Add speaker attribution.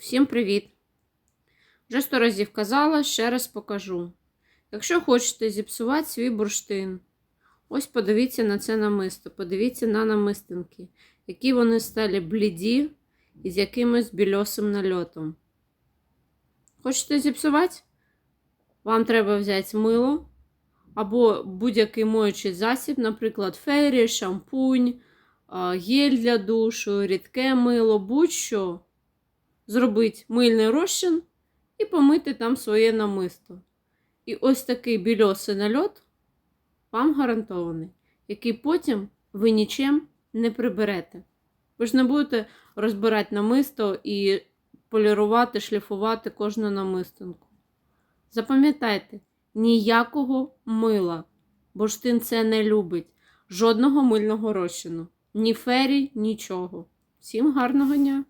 Speaker 1: Всім привіт! Вже сто разів казала, ще раз покажу. Якщо хочете зіпсувати свій бурштин, ось подивіться на це намисто, подивіться на намистинки, які вони стали бліді і з якимось більосим нальотом. Хочете зіпсувати? Вам треба взяти мило або будь-який моючий засіб, наприклад, фері, шампунь, гель для душу, рідке мило, будь-що. Зробити мильний розчин і помити там своє намисто. І ось такий більосий нальот вам гарантований, який потім ви нічим не приберете. Ви ж не будете розбирати намисто і полірувати, шліфувати кожну намистинку. Запам'ятайте, ніякого мила. Бурштин це не любить. Жодного мильного розчину. Ні фері, нічого. Всім гарного дня!